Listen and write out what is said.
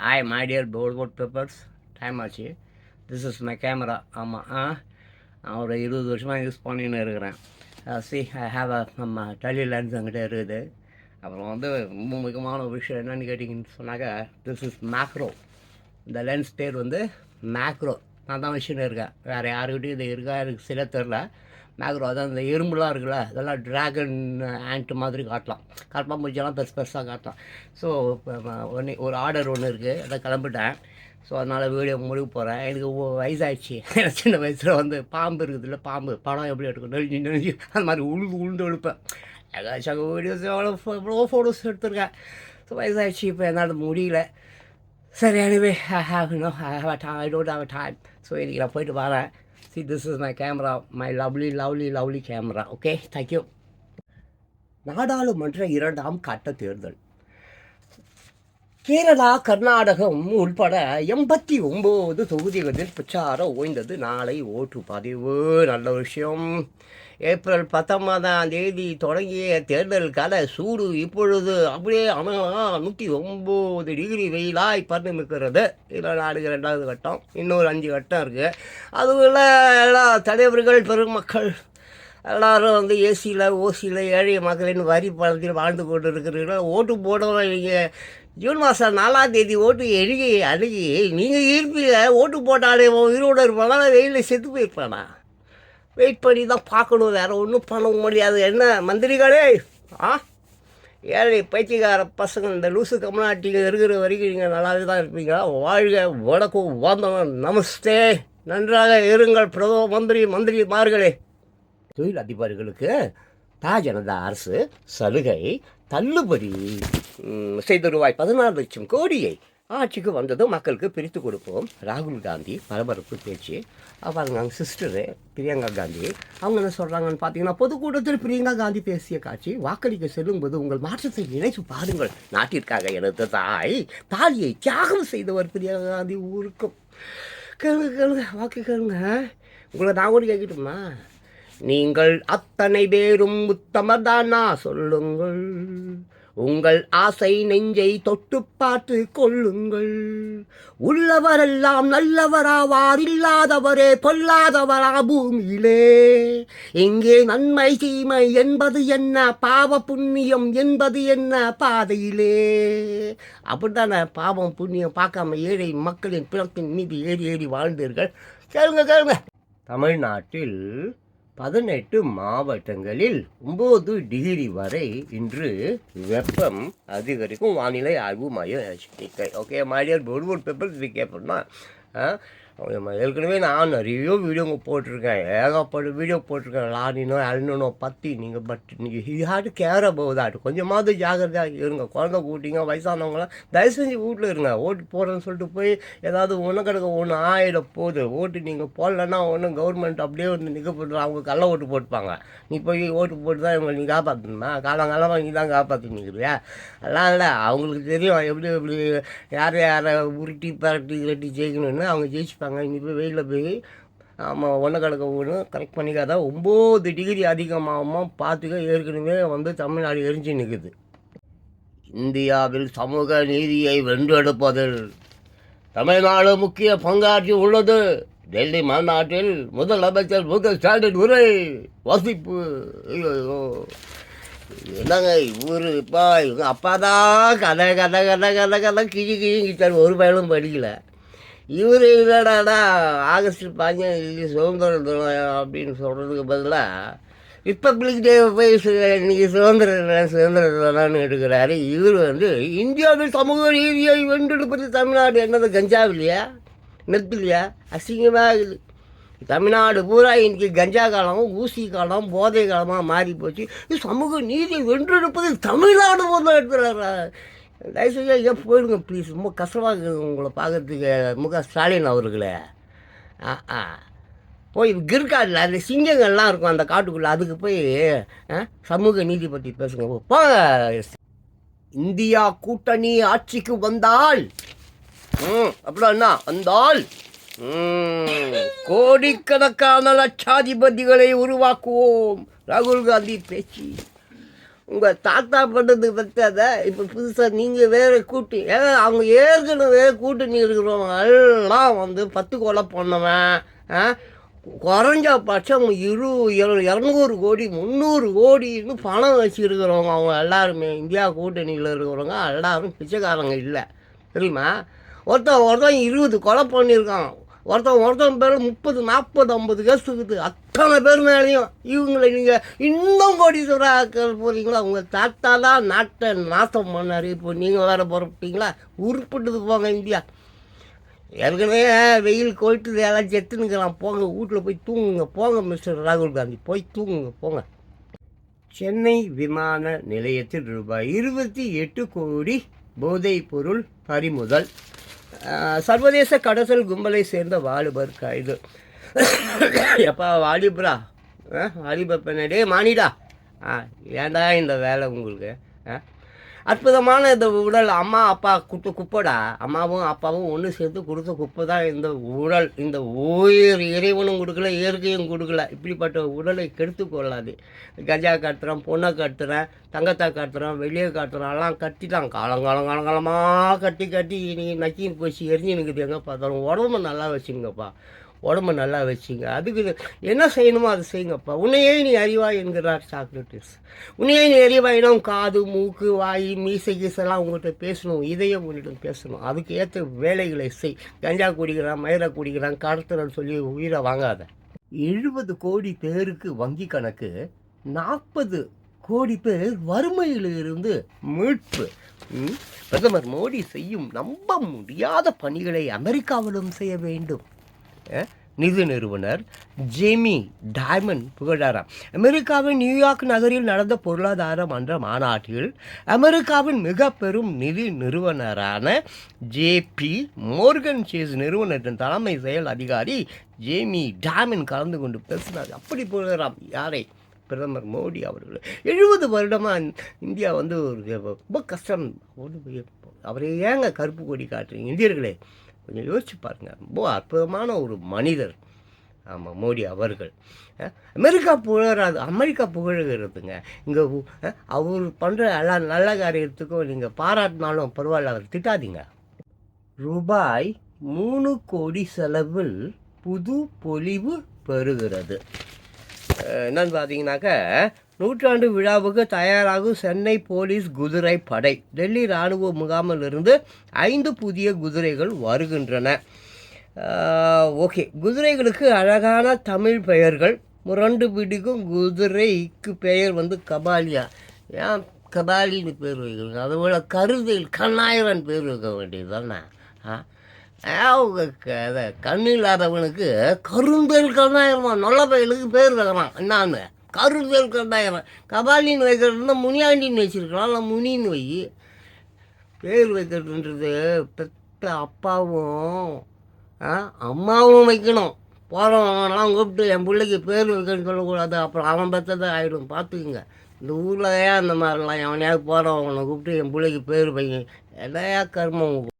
Hi my dear board papers time ஆச்சு. This is my camera ஆமாம் ஆ. நான் ஒரு இருபது வருஷமாக யூஸ் பண்ணின்னு இருக்கிறேன். சி ஐ ஹாவ் அ நம்ம டெலி லென்ஸ் என்கிட்ட இருக்குது. அப்புறம் வந்து ரொம்ப முக்கியமான ஒரு விஷயம் என்னென்னு கேட்டிங்கன்னு சொன்னாக்கா திஸ் இஸ் மேக்ரோ இந்த லென்ஸ் பேர் வந்து மேக்ரோ நான் தான் வச்சுன்னு இருக்கேன். வேறு யாருக்கிட்டையும் இது இருக்கா எனக்கு சில தெரில மேக்ரோ அதான் இந்த எறும்புலாம் இருக்குல்ல அதெல்லாம் ட்ராகன் ஆண்ட் மாதிரி காட்டலாம். காட்டலாம் முடிஞ்செல்லாம் பெருசு பெருசாக காட்டலாம். ஸோ ஒன்று ஒரு ஆர்டர் ஒன்று இருக்குது அதை கிளம்பிட்டேன். ஸோ அதனால் வீடியோ முடிவு போகிறேன் எனக்கு வயசாகிடுச்சு சின்ன வயசில் வந்து பாம்பு இருக்குதுல்ல பாம்பு. படம் எப்படி எடுக்கும் நெழிஞ்சு நெழிஞ்சு அந்த மாதிரி உழுது உளுந்து எழுப்பேன் ஏதாச்சும் வீடியோஸ் எவ்வளோ எவ்வளோ ஃபோட்டோஸ் எடுத்திருக்கேன். ஸோ வயசாகிடுச்சு இப்போ என்னால் முடியல. சரி anyway I have no I have time I don't have time so இன்றைக்கி நான் போயிட்டு வரேன். See this is my camera my lovely lovely lovely camera okay thank you நாடாளுமன்ற இரண்டாம் கட்ட தேர்தல். கேரளா கர்நாடகம் உள்பட எண்பத்தி ஒம்பது தொகுதிகளில் பிரச்சாரம் ஓய்ந்தது. நாளை ஓட்டு பதிவு. நல்ல விஷயம். ஏப்ரல் பத்தொன்பதாம் தேதி தொடங்கிய தேர்தல் கால சூடு இப்பொழுது அப்படியே ஆனால் நூற்றி ஒம்பது டிகிரி வெயிலாய் பரிணமிக்கிறது இதில் நாடுகள் ரெண்டாவது கட்டம் இன்னொரு அஞ்சு கட்டம் இருக்குது அதுவில் எல்லா தலைவர்கள் பெருமக்கள் எல்லாரும் வந்து ஏசியில் ஓசியில் ஏழை மக்களின் வரி பணத்தில் வாழ்ந்து கொண்டு இருக்கிறீர்கள் ஓட்டு போடுறோம் நீங்கள் ஜூன் மாதம் நாலாம் தேதி ஓட்டு எழுகி அணுகி நீங்கள் இருப்பீங்க. ஓட்டு போட்டாலே உயிரோடு இருப்பானா? வெயிலில் செத்து போயிருப்பானா? வெயிட் பண்ணி தான் பார்க்கணும். வேறு ஒன்றும் பண்ண முடியாது. என்ன மந்திரிகளே? ஆ? ஏழை பைத்தியக்கார பசங்க இந்த லூசு கம்நாட்டில் இருக்கிற வரைக்கும் நீங்கள் நல்லாவே தான் இருப்பீங்களா? வாழ்க வணக்கம் வந்தவன் நமஸ்தே. நன்றாக இருங்கள் பிரதம மந்திரி மந்திரிமார்களே. தொழில் அதிபர்களுக்கு தா ஜனதா அரசு சலுகை தள்ளுபடி செய்த ரூபாய் பதினாறு லட்சம் கோடியை ஆட்சிக்கு வந்ததும் மக்களுக்கு பிரித்து கொடுப்போம். ராகுல் காந்தி பரபரப்பு பேச்சு. அப்புறம் அவங்க சிஸ்டரு பிரியங்கா காந்தி. அவங்க என்ன சொல்கிறாங்கன்னு பார்த்தீங்கன்னா பொதுக்கூட்டத்தில் பிரியங்கா காந்தி பேசிய காட்சி வாக்களிக்க செல்லும்போது உங்கள் மாற்றத்தை நினைத்து பாருங்கள். நாட்டிற்காக எனது தாய் தாலியை தியாகம் செய்தவர் பிரியங்கா காந்தி ஊருக்கும். கேளுங்க கேளுங்க வாக்கு கேளுங்க. உங்களை நான் கூட கேட்கட்டுமா? நீங்கள் அத்தனை பேரும் உத்தமதானா சொல்லுங்கள். உங்கள் ஆசை நெஞ்சை தொட்டு பார்த்து கொள்ளுங்கள். உள்ளவரெல்லாம் நல்லவராவார் இல்லாதவரே பொல்லாதவரா பூமியிலே. இங்கே நன்மை தீமை என்பது என்ன? பாவ புண்ணியம் என்பது என்ன பாதையிலே? அப்படித்தானே பாவம் புண்ணியம் பார்க்காம ஏழை மக்களின் பிறப்பின் மீது ஏறி ஏறி வாழ்ந்தீர்கள்? கேளுங்க கேளுங்க. தமிழ்நாட்டில் பதினெட்டு மாவட்டங்களில் ஒம்பது டிகிரி வரை இன்று வெப்பம் அதிகரிக்கும் வானிலை ஆய்வு மையம் எச்சரிக்கை ஓகே மாடியர் பொருள் பேப்பர் இது ஏற்கனவே நான் நிறைய வீடியோங்க போட்டிருக்கேன். ஏகப்பட்ட வீடியோ போட்டிருக்கேன். லாரினோ அல்னோ பற்றி நீங்கள் பட் நீங்கள் யாரு கேர் போகுதாட்டு கொஞ்சமாவது ஜாகிரதையாக இருங்க. குழந்த கூட்டிங்க வயசானவங்களாம் தயவு செஞ்சு வீட்டில் இருங்க. ஓட்டு போடுறேன்னு சொல்லிட்டு போய் ஏதாவது ஒன்று கிடக்க ஒன்று ஆயிட போகுது. ஓட்டு நீங்கள் போடலன்னா ஒன்றும் கவர்மெண்ட் அப்படியே வந்து நிற்க போட்டு அவங்க கள்ள ஓட்டு போட்டுப்பாங்க. நீ போய் ஓட்டு போட்டு தான் இவங்களை நீ காப்பாற்றணுமா காலங்காலமாக நீ தான் காப்பாற்றினிக்கிறியா அதெல்லாம் இல்லை. அவங்களுக்கு தெரியும். எப்படி எப்படி யார் யாரை உருட்டி பரட்டி கட்டி ஜெயிக்கணும்னு அவங்க ஜெயிச்சுப்பாங்க. இனி போய் வெயிலில் போய் ஆமாம் ஒன்றை கிடக்க ஒன்று கரெக்ட் பண்ணிக்காத. ஒம்பது டிகிரி அதிகமாகாமல் பார்த்துக்க ஏற்கனவே வந்து தமிழ்நாடு எரிஞ்சு நிற்குது இந்தியாவில் சமூக நீதியை வென்றெடுப்பதில் தமிழ்நாடு முக்கிய பங்காற்றி உள்ளது. டெல்லி மாநாட்டில் முதலமைச்சர் மு க ஸ்டாலின் உரை வசிப்பு. ஐயோ என்னங்க இவர் இப்போ இவங்க அப்பா தான் கதை கதை கதை கதை கதை கிழி கிழிங்கிட்டார் ஒரு பயனும் படிக்கலை. இவர் என்னடாடா ஆகஸ்ட் பதினஞ்சு சுதந்திர தினம் அப்படின்னு சொல்கிறதுக்கு பதிலாக ரிப்பப்ளிக் டே போய் இன்னைக்கு சுதந்திர தினம் சுதந்திர தினம்னு எடுக்கிறாரு. இவர் வந்து இந்தியாவில் சமூக ரீதியை வென்றெடுப்பது தமிழ்நாடு என்னது கஞ்சா நெத்திலையா? அசிங்கமாக இருக்குது. தமிழ்நாடு பூரா இன்னைக்கு கஞ்சா காலம் ஊசி காலம் போதை காலமாக மாறி போச்சு சமூக நீதி வென்றெடுப்பது தமிழ்நாடு போதும் எடுத்துறாரு தயவுசெய்து ஐயா போயிடுங்க ப்ளீஸ் ரொம்ப கஷ்டமாக இருக்குது உங்களை பார்க்கறதுக்கு. முக ஸ்டாலின் அவர்களே. ஆ ஆ. போய் கிர்காடில் அந்த சிங்கங்கள்லாம் இருக்கும் அந்த காட்டுக்குள்ளே அதுக்கு போய் ஆ, சமூக நீதி பற்றி பேசுங்க. போங்க. இந்தியா கூட்டணி ஆட்சிக்கு வந்தால் ம் அப்படின்னா வந்தால் கோடிக்கணக்கான லட்சாதிபதிகளை உருவாக்குவோம். ராகுல் காந்தி பேச்சு. உங்கள் தாத்தா பண்ணது பற்றாத இப்போ புதுசாக நீங்கள் வேறு கூட்டு ஏன்னா அவங்க ஏற்கனவே கூட்டணி இருக்கிறவங்க எல்லாம் வந்து பத்து கொலை பண்ணவன் ஆ? குறைஞ்சபட்சம் இரு இரு- இரநூறு கோடி முந்நூறு கோடின்னு பணம் வச்சுருக்கிறவங்க அவங்க எல்லாருமே. இந்தியா கூட்டணியில் இருக்கிறவங்க எல்லாரும் பிச்சைக்காரங்க இல்லை. தெரியுமா? ஒருத்தன் ஒருத்தன் இருபது கொலை பண்ணியிருக்கான். ஒருத்தன் ஒருத்தன் பேர் முப்பது நாற்பது ஐம்பது கேஸ் இருக்குது. அத்தனை பேர் மேலேயும் இவங்களை நீங்கள் இன்னும் கோடீஸ்வரர் ஆக்க போகிறீங்களா உங்கள் தாத்தா தான் நாட்டை நாசம் பண்ணார். இப்போ நீங்கள் வேறு புறப்பட்டீங்களா? உருப்பிட்டது போங்க இந்தியா. ஏற்கனவே வெயில் கோயிட்டு எல்லாம் செத்துனுக்கிறான் போங்க வீட்டில் போய் தூங்குங்க. போங்க மிஸ்டர் ராகுல் காந்தி. போய் தூங்குங்க போங்க. சென்னை விமான நிலையத்தில் ரூபாய் இருபத்தி எட்டு கோடி போதைப் பொருள் பறிமுதல். சர்வதேச கடத்தல் கும்பலை சேர்ந்த வாலிபர் கைது. எப்பா வாலிபரா? ஆ வாலிபர் பெண்ணே. மானிடா. ஆ ஏன்டா இந்த வேலை உங்களுக்கு? ஆ அற்புதமான இந்த உடல் அம்மா அப்பா குட்டு குப்பைடா. அம்மாவும் அப்பாவும் ஒன்று சேர்த்து கொடுத்த குப்பை தான் இந்த உடல். இந்த உயிர் இறைவனும் கொடுக்கல இயற்கையும் கொடுக்கல. இப்படிப்பட்ட உடலை கெடுத்து கொள்ளாது. கஜா கட்டுறேன் பொண்ணை கட்டுறேன் தங்கத்தை கட்டுறேன் வெளியே கட்டுறேன் எல்லாம் கட்டிட்டான். காலங்காலம் காலங்காலமாக கட்டி கட்டி நீ நக்கின்னு போச்சு எரிஞ்சு நிற்குது எங்கே பார்த்தாலும் உடம்பு நல்லா வச்சுங்கப்பா. உடம்பு நல்லா வச்சுங்க. அதுக்கு என்ன செய்யணுமோ அதை செய்யுங்கப்பா. உன்னையே நீ அறிவாய் என்கிறார் சாக்ரட்டிஸ். உன்னையே நீ அறிவாயிடம் காது மூக்கு வாய் மீசை கீசெல்லாம் உங்கள்கிட்ட பேசணும். இதயம் உன்னிடம் பேசணும். அதுக்கு ஏற்ற வேலைகளை செய். கஞ்சா குடிக்கிறான் மயிரை குடிக்கிறான் கடத்துறன்னு சொல்லி உயிரை வாங்காத. எழுபது கோடி பேருக்கு வங்கி கணக்கு நாற்பது கோடி பேர் வறுமையிலிருந்து மீட்பு. பிரதமர் மோடி செய்யும் நம்ப முடியாத பணிகளை அமெரிக்காவிலும் செய்ய வேண்டும். நிதி நிறுவனர் ஜேமி டைமண்ட் புகழாராம். அமெரிக்காவின் நியூயார்க் நகரில் நடந்த பொருளாதார மன்ற மாநாட்டில் அமெரிக்காவின் மிக பெரும் நிதி நிறுவனரான ஜேபி மோர்கன் சேஸ் நிறுவனத்தின் தலைமை செயல் அதிகாரி ஜேமி டைமண்ட் கலந்து கொண்டு பேசினார். அப்படி புகழாராம். யாரை? பிரதமர் மோடி அவர்கள். எழுபது வருடமாக இந்தியா வந்து ஒரு ரொம்ப கஷ்டம். அவரே அவரை ஏங்க கருப்பு கொடி காட்டுறீங்க? இந்தியர்களே கொஞ்சம் யோசிச்சு பாருங்கள் ரொம்ப அற்புதமான ஒரு மனிதர். ஆமாம் மோடி அவர்கள். அமெரிக்கா புகழாது அமெரிக்கா புகழுகிறதுங்க. இங்கே அவர் பண்ணுற எல்லா நல்ல காரியத்துக்கும் நீங்கள் பாராட்டினாலும் பரவாயில்ல அவர் திட்டாதீங்க. ரூபாய் மூணு கோடி செலவில் புது பொலிவு பெறுகிறது. என்னன்னு பார்த்தீங்கன்னாக்க நூற்றாண்டு விழாவுக்கு தயாராகும் சென்னை போலீஸ் குதிரை படை. டெல்லி இராணுவ முகாமிலிருந்து ஐந்து புதிய குதிரைகள் வருகின்றன. ஓகே. குதிரைகளுக்கு அழகான தமிழ் பெயர்கள். முரண்டு பிடிக்கும் குதிரைக்கு பெயர் வந்து கபாலியா. ஏன் கபாலின்னு பேர் வைக்கணும் அதுபோல் கருதில் கண்ணாயிரன் பேர் வைக்க வேண்டியது தானே ஆ? அவங்க கண்ணு இல்லாதவனுக்கு கருந்தல் கண்ணாயிரமா நல்ல பயலுக்கு பேர் வைக்கலாம். என்னான்னு? கருந்தேல் கண்ணாயிரம் கபாலின்னு வைக்கிறதுனா முனியாண்டின்னு வச்சிருக்கலாம். இல்லை முனின்னு வை. பேர் வைக்கிறதுன்றது பெத்த அப்பாவும் ஆ, அம்மாவும் வைக்கணும். போகிறவங்கலாம் கூப்பிட்டு என் பிள்ளைக்கு பேர் வைக்கணும்னு சொல்லக்கூடாது. அப்புறம் அவன் பெற்றதை ஆகிடும் பார்த்துக்குங்க இந்த ஊரில் ஏன் அந்த மாதிரிலாம் எவனையாவது போகிறவங்களை கூப்பிட்டு என் பிள்ளைக்கு பேர் வைங்க. எதையா கர்மம்